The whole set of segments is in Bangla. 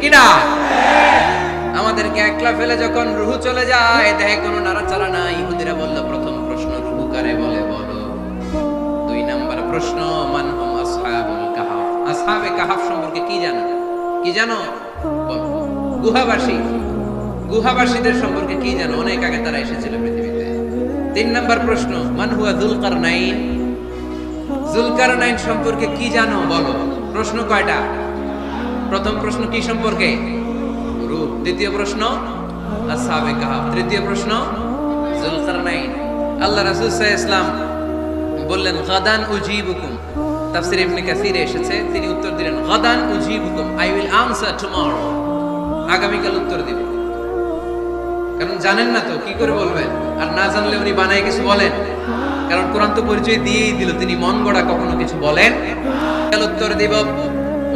ঠিক কি আমাদেরকে একলা ফেলে যখন রুহু চলে যায়, দেহে কোনো নাড়াচাড়া নাই। ইহুদিরা বলল, প্রথম প্রশ্ন রুহু কারে বলে বলো? দুই নাম্বার প্রশ্ন মানহুম আসহাবুল কাহাফ? আসহাবে কাহাফ সম্পর্কে কি জানো? কি জানো? গুহাবাসী। গুহাবাসীদের সম্পর্কে কি জানো? অনেক আগে তারা এসেছিল পৃথিবীতে। তিন নাম্বার প্রশ্ন, মান হুয়া দুলকার নাইন জুলকার নাইন সম্পর্কে কি জানো? বলো। প্রশ্ন কয়টা? প্রথম প্রশ্ন কি সম্পর্কে? রূপ। দ্বিতীয় প্রশ্ন আসহাবে কাহাফ তৃতীয় প্রশ্ন জুলকার নাইন আল্লাহ রাসূল ইসলাম বললেন, গাদান উজিবুকুম। ইবনে এসেছে। তিনি উত্তর দিলেন, গাদান উজিবুকুম। I will answer tomorrow. আগামীকাল উত্তর দিব। কারণ জানেন না তো, কি করে বলবেন? আর না জানলে উনি বানায় কিছু বলেন? কারণ কোরআন তো পরিচয় দিয়েই দিল। তিনি মন গড়া কখনো কিছু বলেন? কাল উত্তর দিব।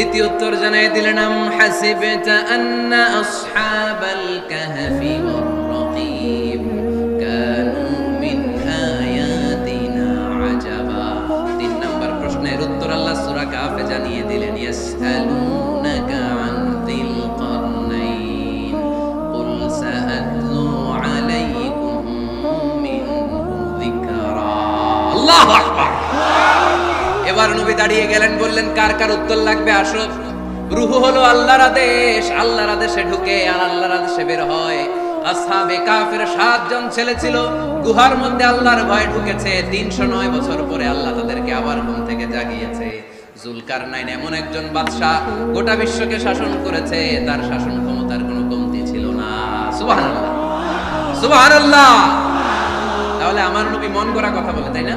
দ্বিতীয় উত্তর জানাই দিলেন আম হাসিবতা আন্না আসহাবাল কাহফি। আবার নবী দাঁড়িয়ে গেলেন, বললেন, কার কার উত্তর লাগবে? আসো। রুহু হলো আল্লাহর আদেশ। আল্লাহর আদেশে ঢুকে আর আল্লাহর আদেশে বের হয়। আসহাবে কাফের সাতজন ছেলে ছিল। গুহার মধ্যে আল্লাহর ভয় ঢুকেছে। তিনশো নয় বছর পরে আল্লাহ তাদেরকে আবার ঘুম থেকে জাগিয়েছে। জুলকার নাইন এমন একজন বাদশাহ, গোটা বিশ্বকে শাসন করেছে। তার শাসন ক্ষমতার কোনো কমতি ছিল না। সুবাহ সুবাহ তাহলে আমার নবী মন করা কথা বলে, তাই না?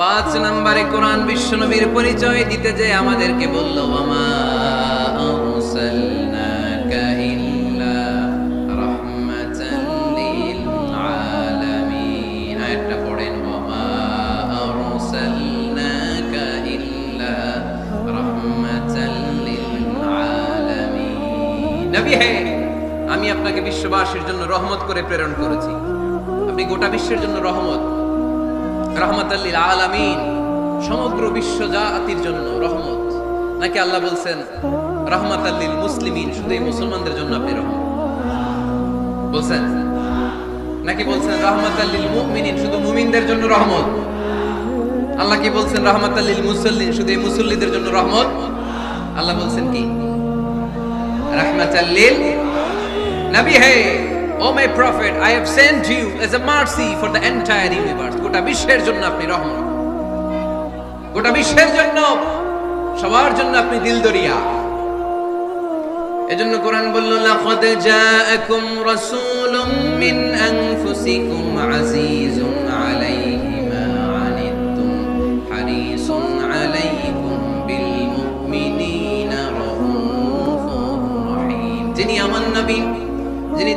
পাঁচ নম্বরে কোরআন বিশ্বনবীর পরিচয় দিতে যে আমাদেরকে বলল মামা আমি আপনাকে বিশ্ববাসীর জন্য রহমত করে প্রেরণ করেছি। আপনি গোটা বিশ্বের জন্য রহমত। রহমতাল্লিল আলামিন, সমগ্র বিশ্ব জাতির জন্য রহমত। নাকি আল্লাহ বলছেন রহমত রহমতাল্লিল মুসলিমিন, শুধু এই মুসলমানদের জন্য আপনি রহমত? বলছেন? নাকি বলছেন রহমত রহমতাল্লিল মুমিনিন, শুধু মুমিনদের জন্য রহমত? আল্লাহ কি বলছেন রহমতাল্লিল মুসল্লিন, শুধু এই মুসল্লিদের জন্য রহমত? আল্লাহ বলছেন কি? রহমত রহমতাল্লিল নবী, হে O my prophet I have sent you as a mercy for the entire universe গোটা বিশ্বের জন্য আপনি রহমত গোটা বিশ্বের জন্য, সবার জন্য আপনি দিল দরিয়া। এজন্য কোরআন বলল, লাকাদ জাআকুম রাসূলুম মিন আনফুসিকুম আজিজুন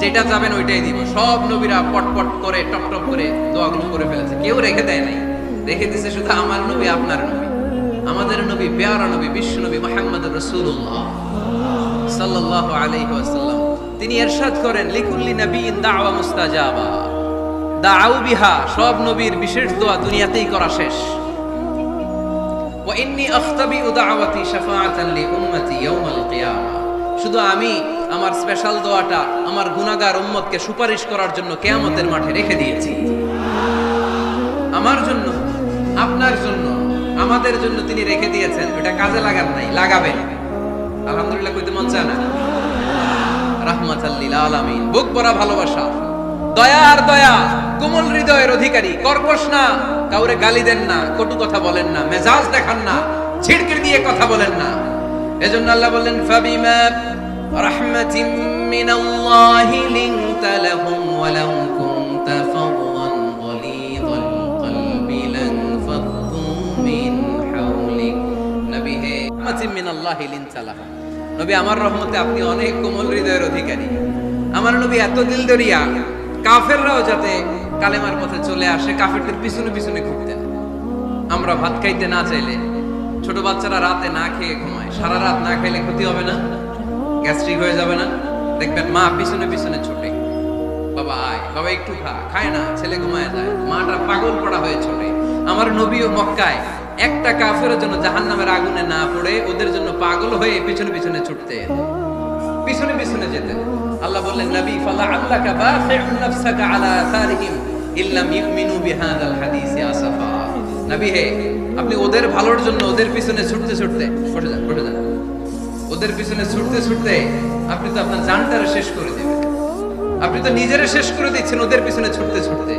যেটা যাবেন ওইটাই দিব। সব নবীরা পটপট করে, টপ টপ করে দোয়াগুলো করে ফেলেছে। কেউ রেখে দেয় নাই। রেখে দিছে শুধু আমার নবী, আপনার নবী। আমাদের নবী পেয়ারা নবী, বিশ্ব নবী মোহাম্মদ রসুল্লাহ আলাইহি ওয়াসাল্লাম। তিনি এরশাদ করেন, লিকুল্লি নবীন দাওয়া মুস্তাজাবা। বিহা, সব নবীর বিশেষ দোয়া দুনিয়াতেই করা শেষ। ওয়া ইন্নী আখতাবি দাওয়াতি শাফাআতান লি উম্মতি ইয়াউমাল কিয়ামা। শুধু আমি আমার স্পেশাল দোয়াটা আমার গুনাহগার উম্মতকে সুপারিশ করার জন্য কেয়ামতের মাঠে রেখে দিয়েছি। আমার জন্য, আপনার জন্য, আমাদের জন্য তিনি রেখে দিয়েছেন। এটা কাজে লাগান নাই, লাগাবেন। আলহামদুলিল্লাহ কইতে মন চায় না? রাহমাতাল্লিল আলামিন। বুক ভরা ভালোবাসা। দয়া আর দয়া, কোমল হৃদয়ের অধিকারী, কর্কশ না, কাউরে গালি দেন না, কটু কথা বলেন না, মেজাজ দেখান না ছিড়কির দিয়ে কথা বলেন না। এজন্য আল্লাহ বললেন, ফাবিমা রাহমাতিম মিনাল্লাহি লিনতা লাহুম ওয়ালাউ কুনতা ফাদদান গলিযাল কলবি লানফাদ্দু মিন হাওলিক নবী হে রাহমাতিম মিনাল্লাহি লিনতা লাহুম নবী, আমার রহমতে আপনি অনেক কোমল হৃদয়ের অধিকারী। আমার নবী এত দিল দরিয়া, কাফেররাও যাতে কালেমার পথে চলে আসে, কাফেরদের পিছনে পিছনে ঘুরতেন আমরা ভাত খাইতে না চাইলে ছোট বাচ্চারা রাতে না খেয়ে ঘুমায়, সারা রাত না খাইলে ক্ষতি হবে না। গ্যাস্ট্রিক হয়ে যাবে না। দেখবেন মা পিছনে পিছনে ছোটে। বাবা আয়, বাবা একটু খা, খায় না, ছেলে ঘুমায় যায়। মাটা পাগল পড়া হয়ে ছোটে। আমার নবী ও মক্কায়। একটা কাফের জন্য জাহান্নামের আগুনে না পড়ে, ওদের জন্য পাগল হয়ে পিছনে পিছনে ছুটতে পিছনে পিছনে যেতে। আল্লাহ বললেন, নবী, ফালা আল্লাকা বাখিউন নাফসাকা আলা আথারিহিম ইল্লাম ইউমিনু বিহাদাল হাদিসি আসাফা নবী হে, আপনি ওদের ভালোর জন্য ওদের পিছনে ছুটতে ছুটতে, বসে যান বসে যান। ওদের পিছনে ছুটতে ছুটতে আপনি তো আপনার জানটারে শেষ করে দেবেন। আপনি তো নিজেরে শেষ করে দিচ্ছেন ওদের পিছনে ছুটতে ছুটতে।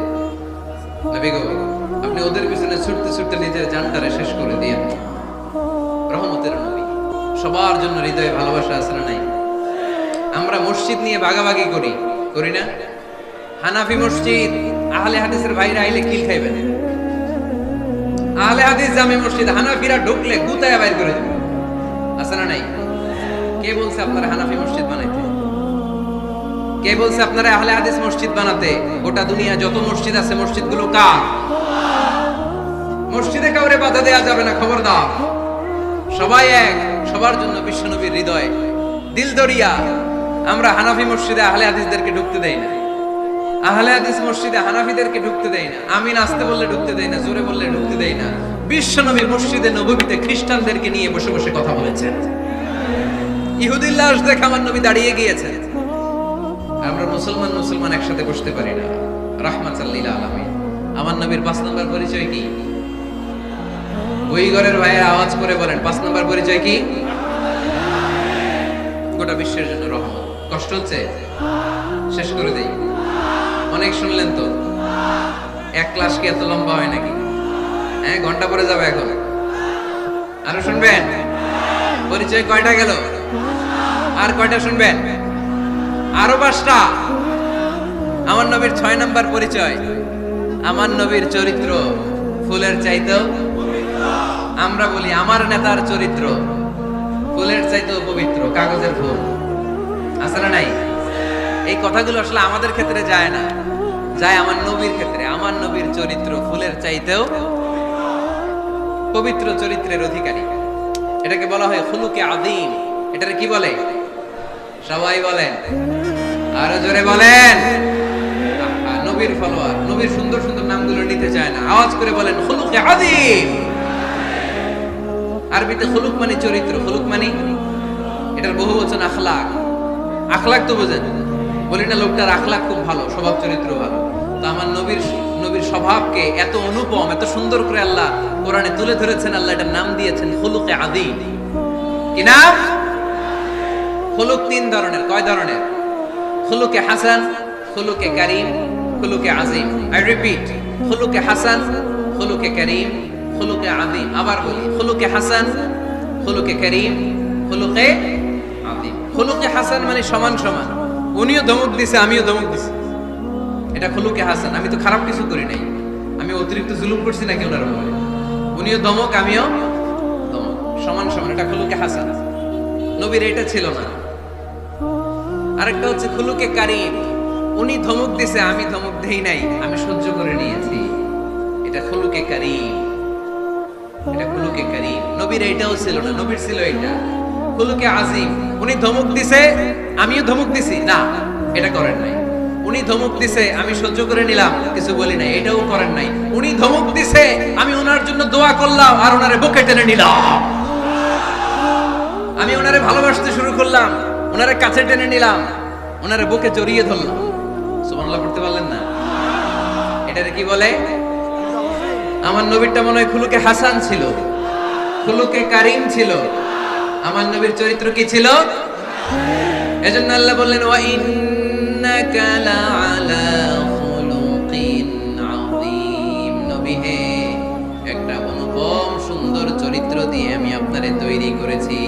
আপনি ওদের পিছনে ছুটতে ছুটতে নিজের জানটারে শেষ করে দিয়ে রহমতের নবী, সবার জন্য হৃদয়ে ভালোবাসা আছে না নাই? আমরা মসজিদ নিয়ে ভাগাভাগি করি করি না? হানাফি মসজিদ, আহলে হাদিসের ভাইরা আইলে কিল খাইবেন আহলে হাদিস জামে মসজিদ, হানাফিরা ঢুকলে গুতায় বাইর করে দেবে। আছে না নাই? কে বলছে আপনারা হানাফি মসজিদ বানাইতে? কে বলছে আপনারা আহলে হাদিস মসজিদ বানাতে? গোটা দুনিয়া যত মসজিদ আছে, মসজিদগুলো কার? মসজিদে কাউরে বাধা দেয়া যাবে না খবর দাও সবাই এক, সবার জন্য বিশ্বনবীর হৃদয়। দিল দরিয়া আমরা হানাফি মসজিদে আহলে হাদিসদেরকে ঢুকতে দেই না। আহলে হাদিস মসজিদে হানাফিদেরকে ঢুকতে দেই না। আমি নাচতে বললে ঢুকতে দেই না, জোরে বললে ঢুকতে দেই না। বিশ্বনবী মসজিদে নববীতে খ্রিস্টানদেরকে নিয়ে বসে বসে কথা বলেছেন। ইহুদির লাশ দেখে আমার নবী দাঁড়িয়ে গিয়েছেন। আমরা মুসলমান মুসলমান একসাথে বসতে পারি না। রাহমাতাল্লিল আলামিন। আমার নবীর পাঁচ নম্বর পরিচয় কি? ওই ঘরের ভাইয়ের আওয়াজ করে বলেন, পাঁচ নম্বর পরিচয় কি? গোটা বিশ্বের জন্য রহমত। কষ্ট হচ্ছে? শেষ করে দেই। অনেক শুনলেন তো? এক ক্লাস কি এত লম্বা হয় নাকি? হ্যাঁ ঘণ্টা পরে যাবে এখন। আরও শুনবেন? পরিচয় কয়টা গেল? আর কয়টা শুনবেন? আরও পাঁচটা। আমার নবীর ছয় নম্বর পরিচয়। আমার নবীর চরিত্র ফুলের চাইতেও আমরা বলি আমার নেতার চরিত্র ফুলের চাইতেও পবিত্র, কাগজের ফুল। আছে না নাই? এই কথাগুলো আসলে আমাদের ক্ষেত্রে যায় না। যায় আমার নবীর ক্ষেত্রে। আমার নবীর চরিত্র ফুলের চাইতেও পবিত্র। চরিত্রের অধিকারী। এটাকে বলা হয় ফুলুকে আদিম এটারে কি বলে? সবাই বলেন। আরও জোরে বলেন। নবীর ফলোয়ার নবীর সুন্দর সুন্দর নামগুলো নিতে চায় না। আওয়াজ করে বলেন, খুলুকে আদিম আরবিতে খুলুক মানে চরিত্র, খুলুক মানে এটার বহু বচন আখলাক। আখলাক তো বোঝেন, বলি না লোকটার আখলাক খুব ভালো, স্বভাব চরিত্র ভালো। তো আমার নবীর নবীর স্বভাবকে এত অনুপম, এত সুন্দর করে আল্লাহ কোরআনে তুলে ধরেছেন, আল্লাহ এটার নাম দিয়েছেন, খুলুকে আদিম কি নাম? খুলুক তিন ধরনের। কয় ধরনের? খুলুকে হাসান, খুলুকে করিম, খুলুকে আজিম। আই রিপিট খুলুকে হাসান, খুলুকে করিম, খুলুকে আজিম। আবার বলি, খুলুকে হাসান, খুলুকে করিম, খুলুকে আজিম। খুলুকে হাসান মানে সমান সমান। উনিও ধমক দিছে, আমিও ধমক দিছি। এটা খুলুকে হাসান। আমি তো খারাপ কিছু করি নাই। আমি অতিরিক্ত জুলুম করছি নাকি ওনার উপরে? উনিও ধমক, আমিও ধমক। সমান সমান, এটা খুলুকে হাসান। নবীর এটা ছিল না। আরেকটা হচ্ছে খুলুকে কারিম। উনি ধমক দিছে, আমি ধমক দেই নাই। আমি সহ্য করে নিয়েছি। এটা খুলুকে কারিম। এটা খুলুকে কারিম। নবীর এটাও ছিল না, নবীর ছিল এটা। খুলুকে আজিম। উনি ধমক দিছে, আমিও ধমক দিছি। না, এটা করেন নাই। উনি ধমক দিছে, আমি সহ্য করে নিলাম, কিছু বলি নাই। এটাও করেন নাই। উনি ধমক দিছে, আমি ওনার জন্য দোয়া করলাম আর ওনারে বুকে টেনে নিলাম। আমি ওনারে ভালোবাসতে শুরু করলাম। ওনারে কাছে টেনে নিলাম। ওনারে বুকে জড়িয়ে ধরলাম। সুবহানাল্লাহ, পড়তে পারলেন না? এটারে কি বলে? আমার নবীরটা মনে হয় খুলুকে হাসান ছিল। খুলুকে কারিম ছিল। আমার নবীর চরিত্র কি ছিল? এজন্য আল্লাহ বললেন, ওয়া ইন্নাকা লাআলা খুলুকিন আযীম। নবী হে, একটা অনুপম সুন্দর চরিত্র দিয়ে আমি আপনারে তৈরি করেছি।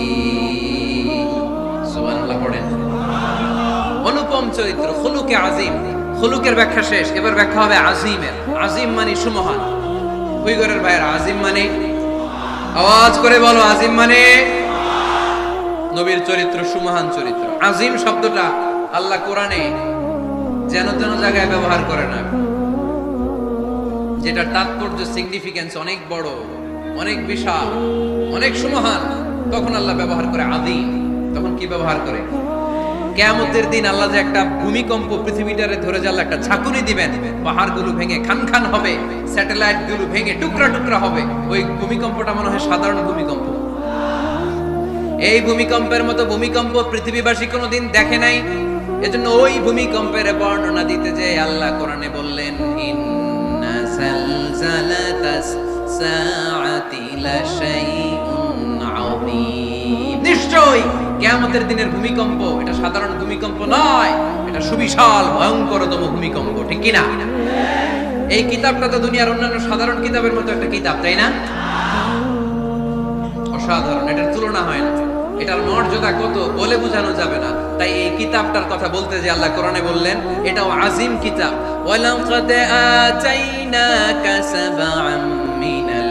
অনুপম চরিত্র, খুলুকে আজিম। খুলুকের ব্যাখ্যা শেষ, এবার ব্যাখ্যা হবে আজিমের। আজিম মানে সুমহান। হুইগরের ভাইয়ের, আজিম মানে? আওয়াজ করে বলো, আজিম মানে? নবীর চরিত্র সুমহান চরিত্র। আজিম শব্দটা আল্লাহ কোরআনে যেন তেন জায়গায় ব্যবহার করে না। যেটা তাৎপর্য সিগনিফিকেন্স অনেক বড়, অনেক বিশাল, অনেক সুমহান। তখন আল্লাহ ব্যবহার করে আদিম তখন কি ব্যবহার করে? কেয়ামতের দিন আল্লাহ যে একটা ভূমিকম্প পৃথিবীটারে ধরে যাল একটা ঝাঁকুনি দিবেন, পাহাড়গুলো ভেঙে খান খান হবে স্যাটেলাইটগুলো ভেঙে টুকরা টুকরা হবে, ওই ভূমিকম্পটা মনে হয় সাধারণ ভূমিকম্প। এই ভূমিকম্পের মতো ভূমিকম্প পৃথিবীবাসী কোনোদিন দেখে নাই। এজন্য ওই ভূমিকম্পের বর্ণনা দিতে যে আল্লাহ কোরআনে বললেন, ইন্না সালসালাতাস সাআতি লাশাইউন কিয়ামতের দিনের ভূমিকম্প, এটা সাধারণ ভূমিকম্প নয়, এটা সুবিশাল, ভয়ঙ্করতম ভূমিকম্প, ঠিক কি না? এই কিতাবটা তো দুনিয়ার অন্যান্য সাধারণ কিতাবের মতো একটা কিতাব, তাই না? অসাধারণ, এটার তুলনা হয় না। এটার মর্যাদা কত, বলে বোঝানো যাবে না। তাই এই কিতাবটার কথা বলতে যে আল্লাহ কোরআনে বললেন, এটাও আজিম কিতাব। ওয়ালাকাদ আতাইনাকা সাবআম মিনাল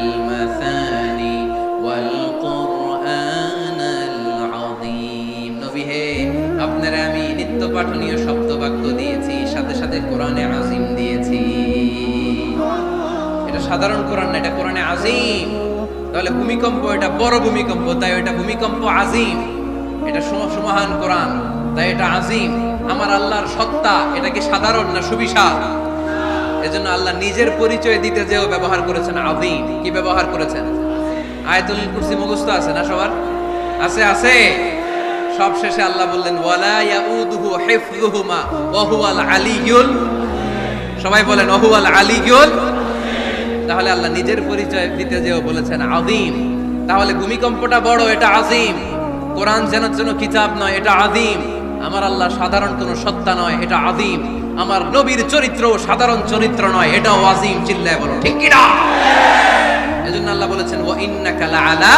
পাঠনীয় শব্দ বাক্য দিয়েছি, সাথে সাথে কোরআনে আজিম দিয়েছি। এটা সাধারণ কোরআন না, এটা কোরআনে আজিম। তাহলে ভূমিকম্প, এটা বড় ভূমিকম্প, তাই এটা ভূমিকম্প আজিম। এটা সম- সমাহান কোরআন, তাই এটা আজিম। আমার আল্লাহর সত্তা, এটা কি সাধারণ না সুবিশাল? এজন্য আল্লাহ নিজের পরিচয় দিতে যেও ব্যবহার করেছেন আজিম। কি ব্যবহার করেছেন? আয়াতুল কুরসি মুখস্থ আছে না সবার? আছে আছে। সব শেষে আল্লাহ বললেন সবাই বলেন, ওয়া হুয়াল আলিয়ুল তাহলে আল্লাহ নিজের পরিচয় দিতে যেও বলেছেন আদিম তাহলে ভূমিকম্পটা বড়, এটা আজিম কোরআন যেন যেন কিতাব নয়, এটা আদিম আমার আল্লাহ সাধারণ কোনো সত্তা নয়, এটা আদিম আমার নবীর চরিত্র সাধারণ চরিত্র নয়, এটাও আজিম চিল্লায় বলো, ঠিক কি না এজন্য আল্লাহ বলেছেন, ওয়া ইন্নাকা লাআলা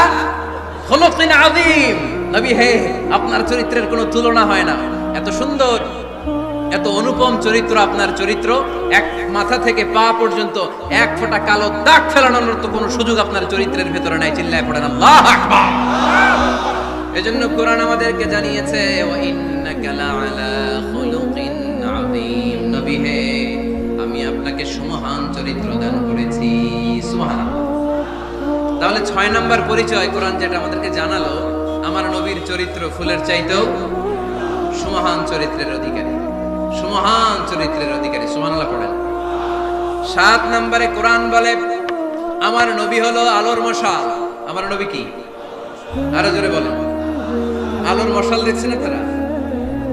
খুলুকিন আযীম। নবী হে, আপনার চরিত্রের কোনো তুলনা হয় না। এত সুন্দর, এত অনুপম চরিত্র আপনার চরিত্র, এক মাথা থেকে পা পর্যন্ত এক ফোঁটা কালো দাগ ফেলানোর তো কোনো সুযোগ আপনার চরিত্রের ভেতরে নাই। চিল্লায় পড়েন, আল্লাহ এজন্য কোরআন আমাদেরকে জানিয়েছে, ওয়া ইন্নাকা লাআলা খুলুকিন আযীম। নবী হে, আমি আপনাকে সুমহান চরিত্র দান করেছি। সুবহানাল্লাহ। তাহলে ছয় নাম্বার পরিচয় কোরআন যেটা আমাদেরকে জানালো আমার নবীর চরিত্র ফুলের চাইতেও সুমহান চরিত্রের অধিকারী। সুমহান চরিত্রের অধিকারী সুমানাল্লাহ পড়েন। সাত নম্বরে কোরআন বলে, আমার নবী হলো আলোর মশাল। আমার নবী কি? আরও জোরে বলেন। আলোর মশাল দেখছেন আপনারা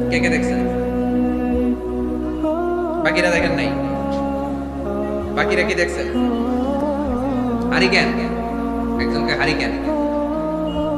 কে কে দেখছেন বাকিরা দেখেন নাই? বাকিরা কি দেখছেন হারিকেন। একজনকে হারিকেন।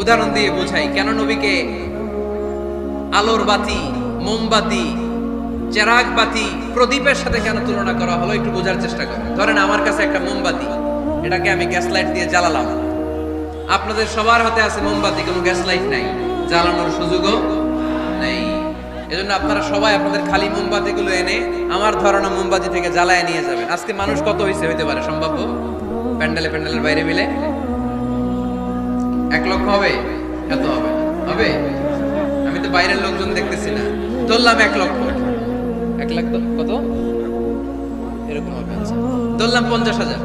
উদাহরণ দিয়ে বোঝাই, কেন নবীকে আলোর বাতি মোমবাতি চেরাগ বাতি, প্রদীপের সাথে কেন তুলনা করা হলো একটু বোঝার চেষ্টা করেন ধরেন আমার কাছে একটা মোমবাতি এটাকে আমি গ্যাস লাইট দিয়ে জ্বালালাম। আপনাদের সবার হাতে আছে মোমবাতি কোনো গ্যাস লাইট নাই। জ্বালানোর সুযোগও নেই। এজন্য আপনারা সবাই আপনাদের খালি মোমবাতি গুলো এনে আমার ধরানো মোমবাতি থেকে জ্বালায় নিয়ে যাবেন। আজকে মানুষ কত হয়েছে হইতে পারে সম্ভাব্য প্যান্ডেলে প্যান্ডেলের বাইরে মিলে? এক লক্ষ হবে? এত হবে না। হবে? আমি তো বাইরের লোকজন দেখতেছি না। ধরলাম এক লক্ষ। এক লাখ কত? এরকম হবে আচ্ছা। ধরলাম পঞ্চাশ হাজার।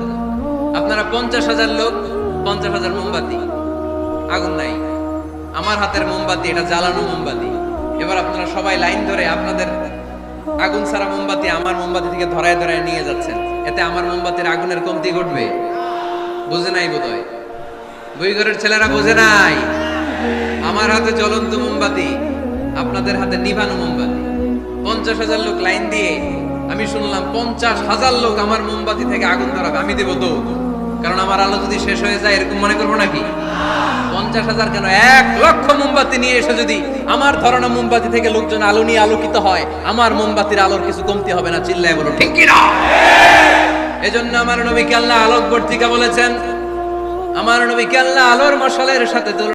আপনারা পঞ্চাশ হাজার লোক পঞ্চাশ হাজার মোমবাতি। আগুন নাই। আমার হাতের মোমবাতি এটা জ্বালানো মোমবাতি। এবার আপনারা সবাই লাইন ধরে আপনাদের আগুন ছাড়া মোমবাতি আমার মোমবাতি থেকে ধরায় ধরায় নিয়ে যাচ্ছেন। এতে আমার মোমবাতির আগুনের কমতি ঘটবে। বুঝে নাই বোধহয়? দুই ঘরের ছেলেরা বোঝে নাই। আমার হাতে জ্বলন্ত মোমবাতি, আপনাদের হাতে নিভানো মোমবাতি। পঞ্চাশ হাজার লোক লাইন দিয়ে আমি শুনলাম, পঞ্চাশ হাজার লোক আমার মোমবাতি থেকে আগুন ধরাবে, আমি দেবো তো কারণ আমার আলো যদি শেষ হয়ে যায়, এরকম মনে করব নাকি? পঞ্চাশ হাজার কেন? এক লক্ষ মোমবাতি নিয়ে এসে যদি আমার ধরনা মোমবাতি থেকে লোকজন আলো নিয়ে আলোকিত হয়, আমার মোমবাতির আলোর কিছু কমতি হবে না, চিল্লায় বলো, ঠিক কিনা? এজন্য আমার নবীকে আল্লাহ আলোক বর্তিকা বলেছেন? আমার নবীকে আল্লাহ আলোর মশালের সাথে